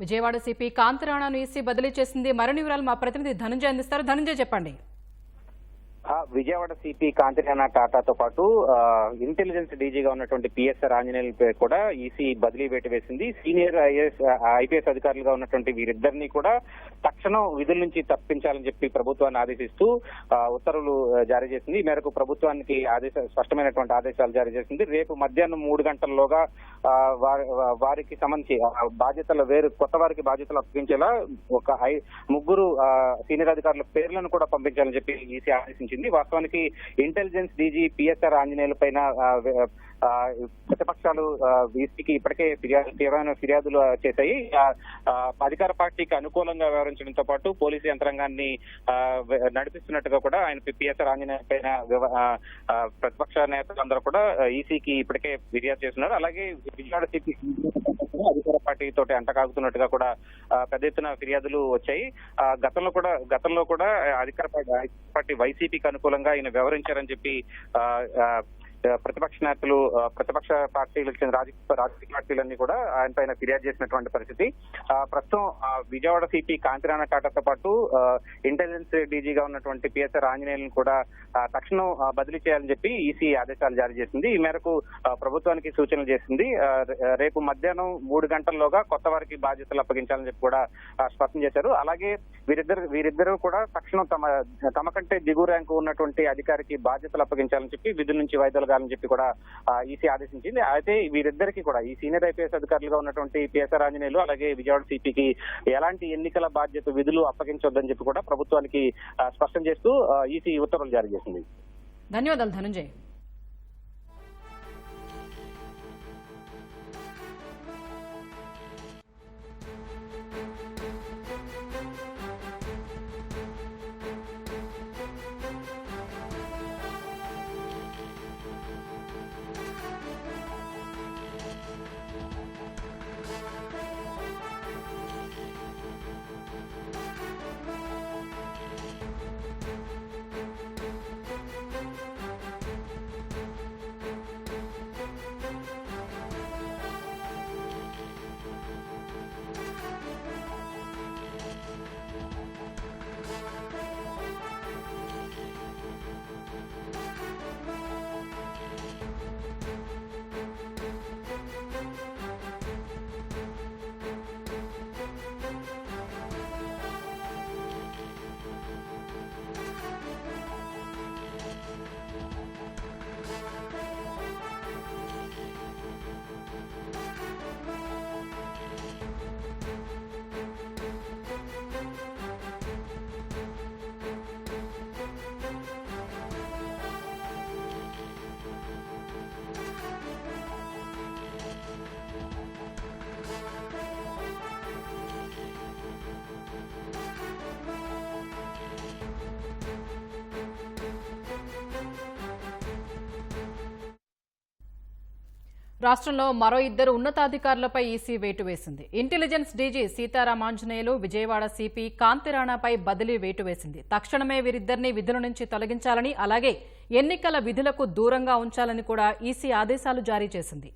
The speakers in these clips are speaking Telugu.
విజయవాడ సిపి కాంతిరాణాను ఈసీ బదిలీ చేసింది మరిన్ని వివరాలు మా ప్రతినిధి ధనంజయ్ అందిస్తారు. ధనంజయ్ చెప్పండి. విజయవాడ సిపి కాంతిరాణ టాటాతో పాటు ఇంటెలిజెన్స్ డీజీగా ఉన్నటువంటి పిఎస్ఆర్ ఆంజనేయులపై కూడా ఈసీ బదిలీ వేటు వేసింది. సీనియర్ ఐఏఎస్ ఐపీఎస్ అధికారులుగా ఉన్నటువంటి వీరిద్దరిని కూడా తక్షణం విధుల నుంచి తప్పించాలని చెప్పి ప్రభుత్వాన్ని ఆదేశిస్తూ ఉత్తర్వులు జారీ చేసింది. ఈ మేరకు ప్రభుత్వానికి ఆదేశ స్పష్టమైనటువంటి ఆదేశాలు జారీ చేసింది. రేపు మధ్యాహ్నం మూడు గంటల్లోగా వారికి సంబంధించి బాధ్యతలు వేరు కొత్త వారికి బాధ్యతలు అప్పగించేలా ఒక ఐ- ముగ్గురు సీనియర్ అధికారుల పేర్లను కూడా పంపించాలని చెప్పి ఈసీ ఆదేశించింది. వాస్తవానికి ఇంటెలిజెన్స్ డీజీ పిఎస్ఆర్ ఆంజనేయుల పైన ప్రతిపక్షాలు వీసీకి ఇప్పటికే ఫిర్యాదు తీవ్రమైన ఫిర్యాదులు చేశాయి. అధికార పార్టీకి అనుకూలంగా వ్యవహరించడంతో పాటు పోలీసు యంత్రాంగాన్ని నడిపిస్తున్నట్టుగా కూడా ఆయన పిఎస్ఆర్ ఆంజనేయ పైన వివ- ఆ, ప్రతిపక్ష నేతలందరూ కూడా ఈసీకి ఇప్పటికే ఫిర్యాదు చేస్తున్నారు. అలాగే విజయవాడ సిపి అధికార పార్టీ తోటి అంటకాగుతున్నట్టుగా కూడా పెద్ద ఎత్తున ఫిర్యాదులు వచ్చాయి. ఆ, గతంలో కూడా గతంలో కూడా అధికార పార్టీ వైసీపీకి అనుకూలంగా ఆయన వ్యవహరించారని చెప్పి ప్రతిపక్ష నేతలు ప్రతిపక్ష పార్టీలకు చెందిన రాజకీయ రాజకీయ పార్టీలన్నీ కూడా ఆయన పైన ఫిర్యాదు చేసినటువంటి పరిస్థితి. ప్రస్తుతం ఆ, విజయవాడ సిపి కాంతిరాణ టాటాతో పాటు ఇంటెలిజెన్స్ డీజీగా ఉన్నటువంటి పిఎస్ఆర్ ఆంజనేయులను కూడా తక్షణం బదిలీ చేయాలని చెప్పి ఈసీ ఆదేశాలు జారీ చేసింది. ఈ మేరకు ప్రభుత్వానికి సూచనలు చేసింది. రేపు మధ్యాహ్నం మూడు గంటల్లోగా కొత్త వారికి బాధ్యతలు అప్పగించాలని చెప్పి కూడా స్పష్టం చేశారు. అలాగే వీరిద్దరు వీరిద్దరూ కూడా తక్షణం తమ తమ కంటే దిగువ ర్యాంకు ఉన్నటువంటి అధికారికి బాధ్యతలు అప్పగించాలని చెప్పి విధుల నుంచి వైదొలగాలని చెప్పి కూడా ఈసీ ఆదేశించింది. అయితే వీరిద్దరికి కూడా ఈ సీనియర్ ఐపీఎస్ అధికారులుగా ఉన్నటువంటి పిఎస్ఆర్ ఆంజనేయులు అలాగే విజయవాడ సిపికి ఎలాంటి ఎన్నికల బాధ్యత విధులు అప్పగించొద్దని చెప్పి కూడా ప్రభుత్వానికి స్పష్టం చేస్తూ ఈసీ ఉత్తర్వులు జారీ చేసింది. ధన్యవాదాలు ధనంజయ్. రాష్ట్రంలో మరో ఇద్దరు ఉన్నతాధికారులపై ఈసీ వేటు వేసింది. Intelligence DG Seetharamanjaneyulu Vijayawada CP కాంతిరాణాపై బదిలీ వేటు వేసింది. తక్షణమే వీరిద్దరిని విధుల నుంచి తొలగించాలని అలాగే ఎన్నికల విధులకు దూరంగా ఉంచాలని కూడా ఈసీ ఆదేశాలు జారీ చేసింది.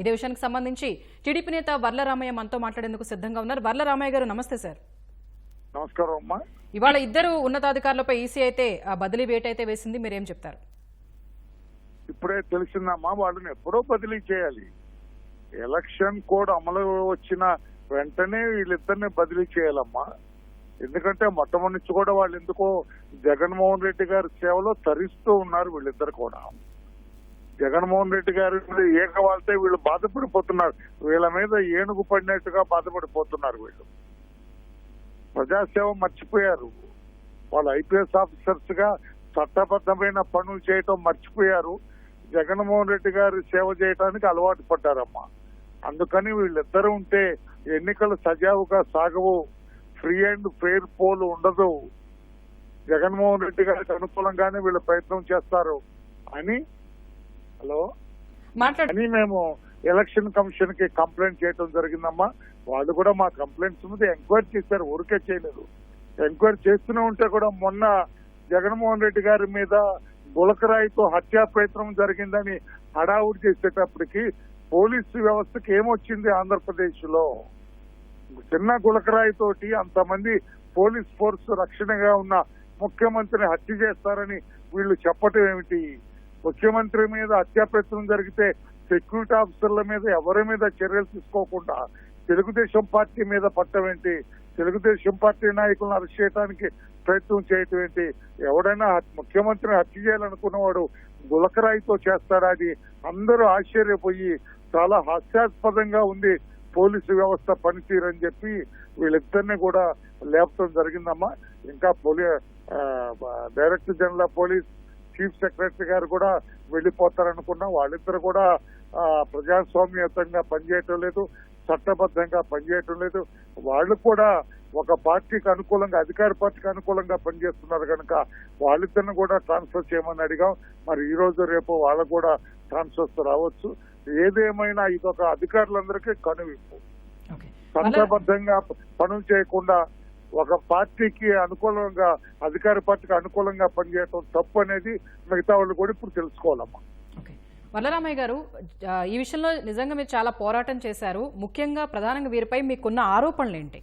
ఇదే విషయానికి సంబంధించి టీడీపీ నేత వర్లరామయ్య మనతో మాట్లాడేందుకు సిద్ధంగా ఉన్నారు. వర్లరామయ్య గారు నమస్తే సార్. నమస్కారం అమ్మా. ఇవాళ ఇద్దరు ఉన్నతాధికారులపై ఈసీ అయితే ఆ బదిలీ వేట అయితే వేసింది. మీరేం చెప్తారు? ఇప్పుడే తెలిసిందమ్మా వాళ్ళని ఎప్పుడో బదిలీ చేయాలి. ఎలక్షన్ కోడ్ అమలు వచ్చిన వెంటనే వీళ్ళిద్దరిని బదిలీ చేయాలమ్మా. ఎందుకంటే మొట్టమొదటి కూడా వాళ్ళు ఎందుకో జగన్మోహన్ రెడ్డి గారి సేవలో తరిస్తూ ఉన్నారు వీళ్ళిద్దరు కూడా. జగన్మోహన్ రెడ్డి గారి ఏక వాళ్తే వీళ్ళు బాధపడిపోతున్నారు. వీళ్ళ మీద ఏనుగు పడినట్టుగా బాధపడిపోతున్నారు వీళ్ళు. ప్రజాసేవ మర్చిపోయారు. వాళ్ళు ఐపీఎస్ ఆఫీసర్స్గా చట్టబద్ధమైన పనులు చేయటం మర్చిపోయారు. జగన్మోహన్ రెడ్డి గారి సేవ చేయడానికి అలవాటు పడ్డారమ్మా. అందుకని వీళ్ళిద్దరూ ఉంటే ఎన్నికలు సజావుగా సాగవు. ఫ్రీ అండ్ ఫెయిర్ పోల్ ఉండదు. జగన్మోహన్ రెడ్డి గారికి అనుకూలంగానే వీళ్ళు ప్రయత్నం చేస్తారు. అని హలో? అని మేము ఎలక్షన్ కమిషన్కి కంప్లైంట్ చేయడం జరిగిందమ్మా. వాళ్ళు కూడా మా కంప్లైంట్స్ మీద ఎంక్వైరీ చేశారు ఊరికే చేయలేదు. ఎంక్వైరీ చేస్తూనే ఉంటే కూడా మొన్న జగన్మోహన్ రెడ్డి గారి మీద గులకరాయితో హత్యా ప్రయత్నం జరిగిందని హడావుడి చేసేటప్పటికి పోలీసు వ్యవస్థకి ఏమొచ్చింది ఆంధ్రప్రదేశ్లో చిన్న గులకరాయి తోటి అంతమంది పోలీస్ ఫోర్స్ రక్షణగా ఉన్న ముఖ్యమంత్రిని హత్య చేస్తారని వీళ్ళు చెప్పటం ఏమిటి? ముఖ్యమంత్రి మీద హత్యా ప్రయత్నం జరిగితే సెక్యూరిటీ ఆఫీసర్ల మీద ఎవరి మీద చర్యలు తీసుకోకుండా తెలుగుదేశం పార్టీ మీద పట్టమేంటి తెలుగుదేశం పార్టీ నాయకులను అరెస్ట్ చేయడానికి ప్రయత్నం చేయటం ఏంటి? ఎవడైనా ముఖ్యమంత్రిని హత్య చేయాలనుకున్నవాడు గులకరాయితో చేస్తాడా అది? అందరూ ఆశ్చర్యపోయి చాలా హాస్యాస్పదంగా ఉంది పోలీసు వ్యవస్థ పనితీరు అని చెప్పి వీళ్ళిద్దరిని కూడా లేపటం జరిగిందమ్మా. ఇంకా పోలీ director general of police chief secretary గారు కూడా వెళ్ళిపోతారనుకున్నా. వాళ్ళిద్దరు కూడా ప్రజాస్వామ్యతంగా పనిచేయటం లేదు. చట్టబద్ధంగా పనిచేయటం లేదు. వాళ్ళు కూడా ఒక పార్టీకి అనుకూలంగా అధికార పార్టీకి అనుకూలంగా పనిచేస్తున్నారు కనుక వాళ్ళిద్దరిని కూడా ట్రాన్స్ఫర్ చేయమని అడిగాం. మరి ఈ రోజు రేపు వాళ్ళకు కూడా ట్రాన్స్ఫర్స్ రావచ్చు. ఏదేమైనా ఇదొక అధికారులందరికీ కనువిప్పు. చట్టబద్ధంగా పనులు చేయకుండా ఒక పార్టీకి అనుకూలంగా అధికార పార్టీకి అనుకూలంగా పనిచేయడం తప్పు అనేది మిగతా వాళ్ళు కూడా ఇప్పుడు తెలుసుకోవాలమ్మా. ఓకే వల్లరామయ్య గారు ఈ విషయంలో నిజంగా మీరు చాలా పోరాటం చేశారు. ముఖ్యంగా ప్రధానంగా వీరిపై మీకున్న ఆరోపణలు ఏంటి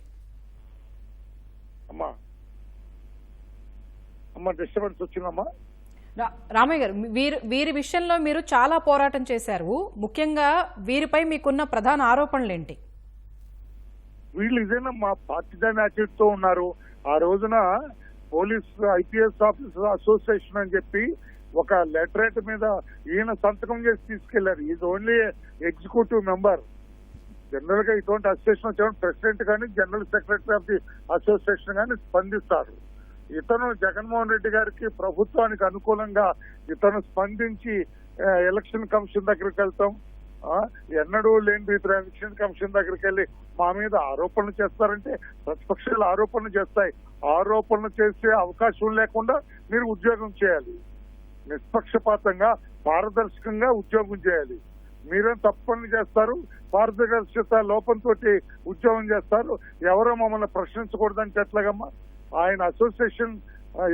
అమ్మా. అమ్మా డిస్టర్బెన్స్ వచ్చిందమ్మా. రా- రామయ్య గారు వీరి వీరి విషయంలో మీరు చాలా పోరాటం చేశారు. ముఖ్యంగా వీరిపై మీకున్న ప్రధాన ఆరోపణలు ఏంటి వీళ్ళు ఇదేనా మా పార్టీదాని యాటిట్యూడ్తో ఉన్నారు. ఆ రోజున పోలీస్ ఐపీఎస్ ఆఫీసర్ అసోసియేషన్ అని చెప్పి ఒక లెటరేట్ మీద ఈయన సంతకం చేసి తీసుకెళ్ళారు. ఈజ్ ఓన్లీ ఎగ్జిక్యూటివ్ మెంబర్ జనరల్గా ఇటువంటి అసోసియేషన్ వచ్చేవాడు ప్రెసిడెంట్ కానీ general secretary of the association కానీ స్పందిస్తారు. ఇతను జగన్మోహన్ రెడ్డి గారికి ప్రభుత్వానికి అనుకూలంగా ఇతను స్పందించి ఎలక్షన్ కమిషన్ దగ్గరికి వెళ్తాం. ఎన్నడూ లేని ఇతర ఎలక్షన్ కమిషన్ దగ్గరికి వెళ్ళి మా మీద ఆరోపణలు చేస్తారంటే ప్రతిపక్షాలు ఆరోపణలు చేస్తాయి. ఆరోపణలు చేసే అవకాశం లేకుండా మీరు ఉద్యోగం చేయాలి. నిష్పక్షపాతంగా పారదర్శకంగా ఉద్యోగం చేయాలి. మీరేం తప్పని చేస్తారు? పారదర్శకత లోపంతో ఉద్యోగం చేస్తారు. ఎవరో మమ్మల్ని ప్రశ్నించకూడదని ఎట్లాగమ్మా ఆయన అసోసియేషన్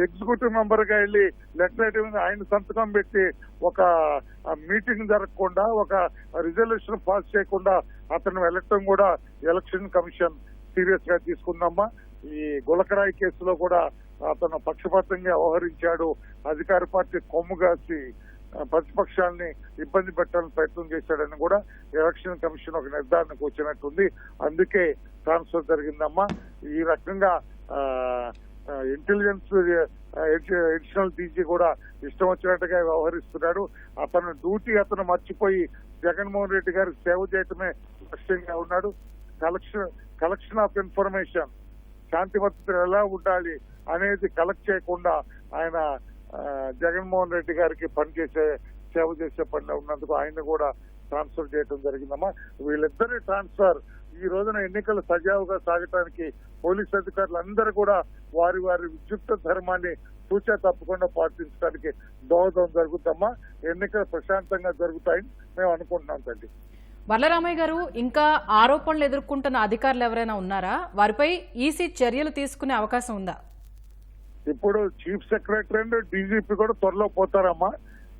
ఎగ్జిక్యూటివ్ మెంబర్గా వెళ్ళి లెటర్ ఆయన సంతకం పెట్టి ఒక మీటింగ్ జరగకుండా ఒక రిజల్యూషన్ పాస్ చేయకుండా అతను వెళ్ళటం కూడా ఎలక్షన్ కమిషన్ సీరియస్గా తీసుకుందమ్మా. ఈ గులకరాయి కేసులో కూడా అతను పక్షపాతంగా వ్యవహరించాడు. అధికార పార్టీ కొమ్ము కాసి ప్రతిపక్షాలని ఇబ్బంది పెట్టాలని ప్రయత్నం చేశాడని కూడా ఎలక్షన్ కమిషన్ ఒక నిర్ధారణకు వచ్చినట్టుంది. అందుకే ట్రాన్స్ఫర్ జరిగిందమ్మా. ఈ రకంగా ఇంటెలిజెన్స్ అడిషనల్ డీజీ కూడా ఇష్టం వచ్చినట్టుగా వ్యవహరిస్తున్నాడు. అతను డ్యూటీ అతను మర్చిపోయి జగన్మోహన్ రెడ్డి గారికి సేవ చేయటమే లక్ష్యంగా ఉన్నాడు. Collection collection of information. శాంతి భద్రతలు ఎలా ఉండాలి అనేది కలెక్ట్ చేయకుండా ఆయన జగన్మోహన్ రెడ్డి గారికి పనిచేసే సేవ చేసే పని ఉన్నందుకు ఆయన కూడా ట్రాన్స్ఫర్ చేయడం జరిగిందమ్మా. వీళ్ళిద్దరి ట్రాన్స్ఫర్ ఈ రోజున ఎన్నికలు సజావుగా సాగటానికి పోలీస్ అధికారులు అందరూ కూడా వారి వారి విద్యుక్త ధర్మాన్ని సూచన తప్పకుండా పాటించడానికి దోహదం జరుగుతామా ఎన్నికలు ప్రశాంతంగా జరుగుతాయని మేము అనుకుంటున్నాం తండ్రి వరలరామయ్య గారు ఇంకా ఆరోపణలు ఎదుర్కొంటున్న అధికారులు ఎవరైనా ఉన్నారా? వారిపై ఈసీ చర్యలు తీసుకునే అవకాశం ఉందా? ఇప్పుడు చీఫ్ సెక్రటరీ అండ్ డీజీపీ కూడా త్వరలో పోతారమ్మా.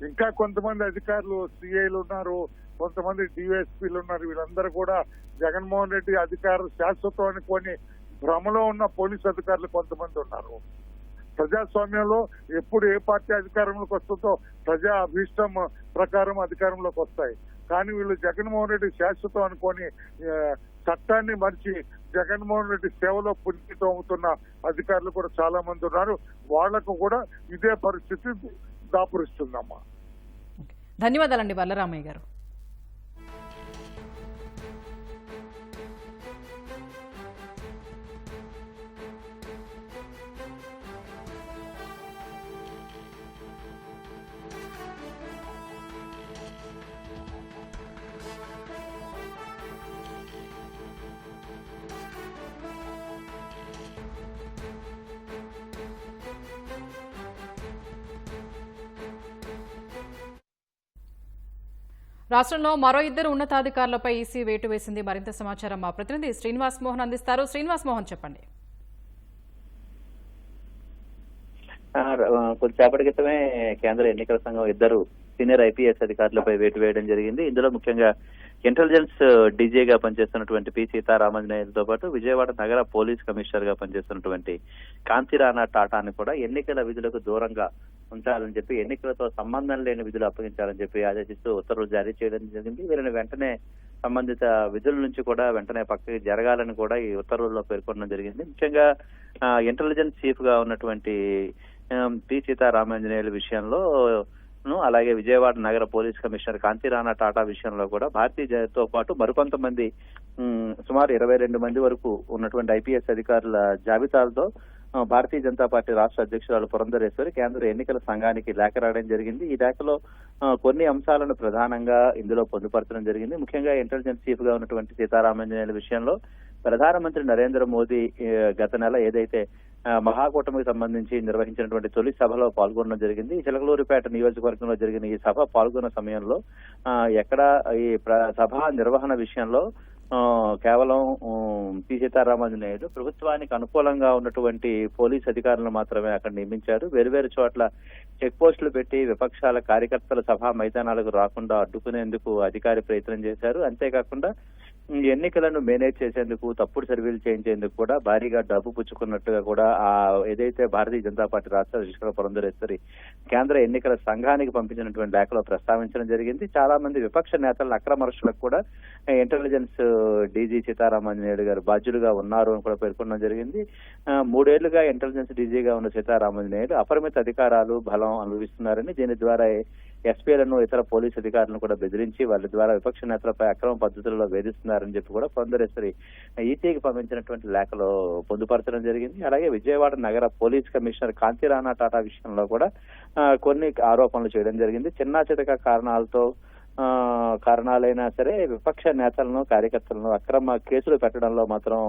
ఇంకా కొంతమంది అధికారులు సిఐలు ఉన్నారు కొంతమంది డిఎస్పీలు ఉన్నారు. వీళ్ళందరూ కూడా జగన్మోహన్ రెడ్డి అధికారులు శాశ్వతం అనుకొని భ్రమలో ఉన్న పోలీస్ అధికారులు కొంతమంది ఉన్నారు. ప్రజాస్వామ్యంలో ఎప్పుడు ఏ పార్టీ అధికారంలోకి వస్తుందో ప్రజా అభీష్టం ప్రకారం అధికారంలోకి వస్తాయి. కానీ వీళ్ళు జగన్మోహన్ రెడ్డి శాశ్వతం అనుకొని చట్టాన్ని మరిచి జగన్మోహన్ రెడ్డి సేవలో పునీతం అవుతున్న అధికారులు కూడా చాలా మంది ఉన్నారు. వాళ్ళకు కూడా ఇదే పరిస్థితి దాపురిస్తుందమ్మా. ధన్యవాదాలండి బలరామయ్య గారు. రాష్ట్రంలో మరో ఇద్దరు ఉన్నతాధికారులపై ఈసీ వేటు వేసింది మరింత సమాచారం మా ప్రతినిధి శ్రీనివాస్ మోహన్ అందిస్తారు. శ్రీనివాస్ మోహన్ చెప్పండి. కొద్దిసేపటి క్రితమే కేంద్ర ఎన్నికల సంఘం ఇద్దరు సీనియర్ ఐపీఎస్ అధికారులపై వేటు వేయడం జరిగింది. ఇందులో ముఖ్యంగా ఇంటెలిజెన్స్ uh, డీజేగా పనిచేస్తున్నటువంటి పి. సీతారామంజనేయులతో పాటు విజయవాడ నగర పోలీస్ కమిషనర్గా పనిచేస్తున్నటువంటి కాంతిరాణా టాటాని కూడా ఎన్నికల విధులకు దూరంగా ఉంచాలని చెప్పి ఎన్నికలతో సంబంధం లేని విధులు అప్పగించాలని చెప్పి ఆదేశిస్తూ ఉత్తర్వులు జారీ చేయడం జరిగింది. వీరిని వెంటనే సంబంధిత విధుల నుంచి కూడా వెంటనే పక్కకి జరగాలని కూడా ఈ ఉత్తర్వుల్లో పేర్కొనడం జరిగింది. ముఖ్యంగా ఇంటెలిజెన్స్ చీఫ్గా ఉన్నటువంటి పి. సీతారామాంజనేయుల విషయంలో ను అలాగే విజయవాడ నగర పోలీస్ కమిషనర్ కాంతిరాణా టాటా విషయంలో కూడా భారతీయతో పాటు మరికొంతమంది సుమారు ఇరవై రెండు మంది వరకు ఉన్నటువంటి ఐపీఎస్ అధికారుల జాబితాలతో భారతీయ జనతా పార్టీ రాష్ట్ర అధ్యక్షురాలు పురంధరేశ్వరి కేంద్ర ఎన్నికల సంఘానికి లేఖ రాయడం జరిగింది. ఈ లేఖలో కొన్ని అంశాలను ప్రధానంగా ఇందులో పొందుపరచడం జరిగింది. ముఖ్యంగా ఇంటెలిజెన్స్ చీఫ్గా ఉన్నటువంటి సీతారామాంజనేయుల విషయంలో ప్రధానమంత్రి నరేంద్ర మోదీ గత నెల ఏదైతే మహాకూటమికి సంబంధించి నిర్వహించినటువంటి తొలి సభలో పాల్గొనడం జరిగింది. ఈ చిలకలూరిపేట నియోజకవర్గంలో జరిగిన ఈ సభ పాల్గొన్న సమయంలో ఎక్కడ ఈ ప్ర- సభ నిర్వహణ విషయంలో కేవలం ఉమ్, పి. సీతారామాంజనేయులు ప్రభుత్వానికి అనుకూలంగా ఉన్నటువంటి పోలీస్ అధికారులను మాత్రమే అక్కడ నియమించారు. వేరువేరు చోట్ల చెక్ పోస్టులు పెట్టి విపక్షాల కార్యకర్తల సభా మైదానాలకు రాకుండా అడ్డుకునేందుకు అధికారి ప్రయత్నం చేశారు. అంతేకాకుండా ఎన్నికలను మేనేజ్ చేసేందుకు తప్పుడు సర్వీలు చేయించేందుకు కూడా భారీగా డబ్బు పుచ్చుకున్నట్టుగా కూడా ఆ ఏదైతే భారతీయ జనతా పార్టీ రాష్ట్ర అధ్యక్షుడు పురంధరేశ్వరి కేంద్ర ఎన్నికల సంఘానికి పంపించినటువంటి లేఖలో ప్రస్తావించడం జరిగింది. చాలా మంది విపక్ష నేతలను అక్రమరుషులకు కూడా ఇంటెలిజెన్స్ డీజీ సీతారామాంజనేయుడు గారు బాధ్యులుగా ఉన్నారు అని కూడా పేర్కొనడం జరిగింది. మూడేళ్ళుగా ఇంటెలిజెన్స్ డీజీగా ఉన్న సీతారామాంజనేయుడు అపరిమిత అధికారాలు బలం అనుభవిస్తున్నారని దీని ద్వారా ఎస్పీలను ఇతర పోలీస్ అధికారులను కూడా బెదిరించి వాళ్ళ ద్వారా విపక్ష నేతలపై అక్రమ పద్ధతుల్లో వేధిస్తున్నారని చెప్పి కూడా పురంధరేశ్వరి ఈటీకి పంపించినటువంటి లేఖలో పొందుపరచడం జరిగింది. అలాగే విజయవాడ నగర పోలీస్ కమిషనర్ కాంతిరాణా టాటా విషయంలో కూడా కొన్ని ఆరోపణలు చేయడం జరిగింది. చిన్న చితక కారణాలతో కారణాలైనా సరే విపక్ష నేతలను కార్యకర్తలను అక్రమ కేసులు పెట్టడంలో మాత్రం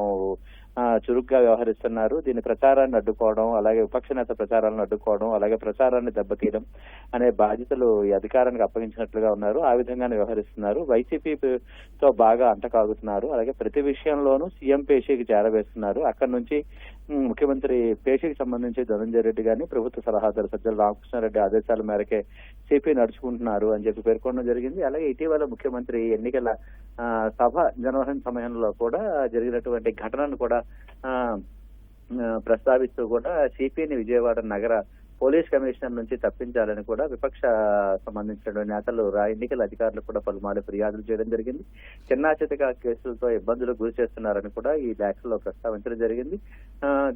చురుగ్గా వ్యవహరిస్తున్నారు. దీని ప్రచారాన్ని అడ్డుకోవడం అలాగే విపక్ష నేత ప్రచారాలను అడ్డుకోవడం అలాగే ప్రచారాన్ని దెబ్బతీయడం అనే బాధ్యతలు ఈ అధికారానికి అప్పగించినట్లుగా ఉన్నారు. ఆ విధంగానే వ్యవహరిస్తున్నారు. వైసీపీ తో బాగా అంటకాగుతున్నారు అలాగే ప్రతి విషయంలోనూ సీఎం పేషీకి చేరవేస్తున్నారు. అక్కడి నుంచి ముఖ్యమంత్రి పేషీకి సంబంధించి ధనంజయ రెడ్డి గారిని ప్రభుత్వ సలహాదారు సజ్జల రామకృష్ణారెడ్డి ఆదేశాల మేరకే సిపి నడుచుకుంటున్నారు అని చెప్పి పేర్కొనడం జరిగింది. అలాగే ఇటీవల ముఖ్యమంత్రి ఎన్నికల సభ నిర్వహణ సమయంలో కూడా జరిగినటువంటి ఘటనను కూడా ప్రస్తావిస్తూ కూడా సిపిని విజయవాడ నగర పోలీస్ కమిషనర్ నుంచి తప్పించాలని కూడా విపక్ష సంబంధించిన నేతలు ఎన్నికల అధికారులు కూడా పలుమార్లు ఫిర్యాదులు చేయడం జరిగింది. చిన్న కేసులతో ఇబ్బందులకు గురి చేస్తున్నారని కూడా ఈ లేఖలో ప్రస్తావించడం జరిగింది.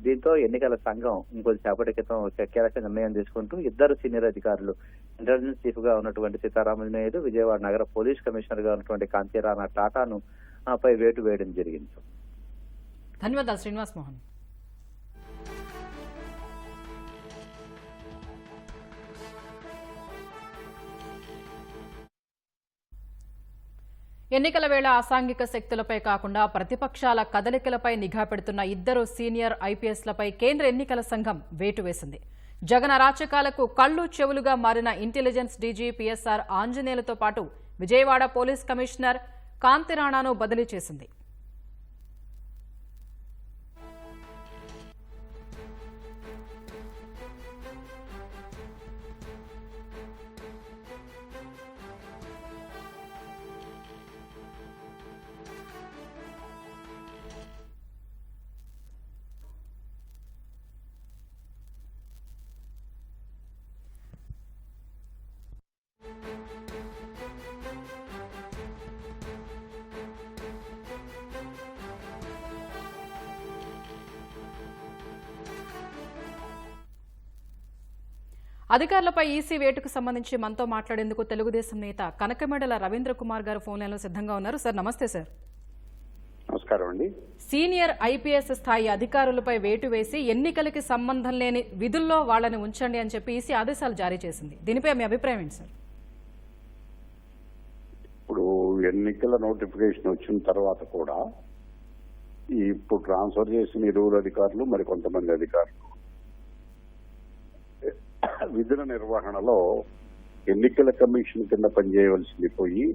దీంతో ఎన్నికల సంఘం ఇంకొద్దిసేపటి క్రితం కీలక నిర్ణయం తీసుకుంటూ ఇద్దరు సీనియర్ అధికారులు ఇంటెలిజెన్స్ చీఫ్గా ఉన్నటువంటి సీతారామయ్య విజయవాడ నగర పోలీస్ కమిషనర్గా ఉన్నటువంటి కాంతిరాణా టాటాను పై వేటు వేయడం జరిగింది. ధన్యవాదాలు శ్రీనివాస్ మోహన్. ఎన్నికల వేళ అసాంఘిక శక్తులపై కాకుండా ప్రతిపక్షాల కదలికలపై నిఘా పెడుతున్న ఇద్దరు సీనియర్ ఐపీఎస్లపై కేంద్ర ఎన్నికల సంఘం వేటు వేసింది. జగన్ అరాచకాలకు కళ్ళు చెవులుగా మారిన ఇంటెలిజెన్స్ డీజీ పీఎస్ఆర్ ఆంజనేయులతో పాటు విజయవాడ పోలీస్ కమిషనర్ కాంతిరాణాను బదిలీ చేసింది. అధికారులపై ఈసీ వేటుకు సంబంధించి మనతో మాట్లాడేందుకు తెలుగుదేశం నేత కనకమెడల రవీంద్ర కుమార్ గారు ఫోన్ లైన్లో సిద్ధంగా ఉన్నారు. సార్ నమస్తే సార్. నమస్కారం అండి. సీనియర్ ఐపీఎస్ స్థాయి అధికారులపై వేటు వేసి ఎన్నికలకి సంబంధం లేని విధుల్లో వాళ్ళని ఉంచండి అని చెప్పి ఈసీ ఆదేశాలు జారీ చేసింది. దీనిపై మీ అభిప్రాయం ఏంటి సార్? ఇప్పుడు ఎన్నికల నోటిఫికేషన్ వచ్చిన తర్వాత కూడా ఇప్పుడు ట్రాన్స్ఫర్ చేసిన ఇరువురు అధికారులు మరి కొంతమంది అధికారులు విధుల నిర్వహణలో ఎన్నికల కమిషన్ కింద పనిచేయవలసింది పోయి